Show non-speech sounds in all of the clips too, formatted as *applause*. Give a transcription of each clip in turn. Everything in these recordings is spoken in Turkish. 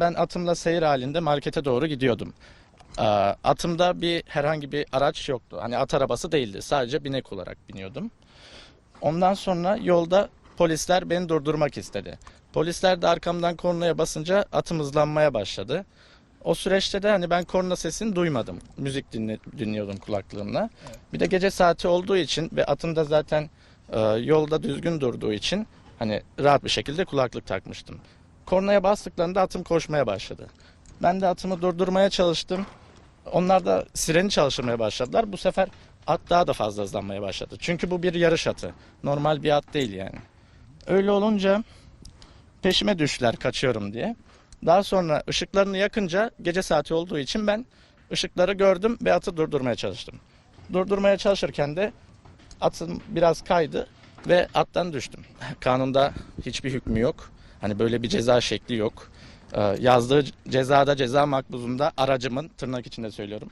ben atımla seyir halinde markete doğru gidiyordum. Ee, atımda bir herhangi bir araç yoktu. Hani at arabası değildi. Sadece binek olarak biniyordum. Ondan sonra yolda polisler beni durdurmak istedi. Polisler de arkamdan kornaya basınca atım hızlanmaya başladı. O süreçte de hani ben korna sesini duymadım. Müzik dinle, dinliyordum kulaklığımla. Bir de gece saati olduğu için ve atım da zaten e, yolda düzgün durduğu için hani rahat bir şekilde kulaklık takmıştım. Kornaya bastıklarında atım koşmaya başladı. Ben de atımı durdurmaya çalıştım. Onlar da sireni çalıştırmaya başladılar. Bu sefer at daha da fazla hızlanmaya başladı. Çünkü bu bir yarış atı. Normal bir at değil yani. Öyle olunca peşime düştüler kaçıyorum diye. Daha sonra ışıklarını yakınca gece saati olduğu için ben ışıkları gördüm ve atı durdurmaya çalıştım. Durdurmaya çalışırken de atım biraz kaydı ve attan düştüm. *laughs* Kanunda hiçbir hükmü yok. Hani böyle bir ceza şekli yok. Ee, yazdığı cezada ceza makbuzunda aracımın tırnak içinde söylüyorum.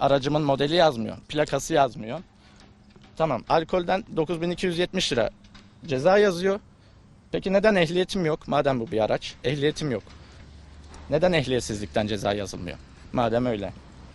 Aracımın modeli yazmıyor. Plakası yazmıyor. Tamam alkolden 9270 lira ceza yazıyor. Peki neden ehliyetim yok? Madem bu bir araç. Ehliyetim yok. Neden ehliyetsizlikten ceza yazılmıyor? Madem öyle.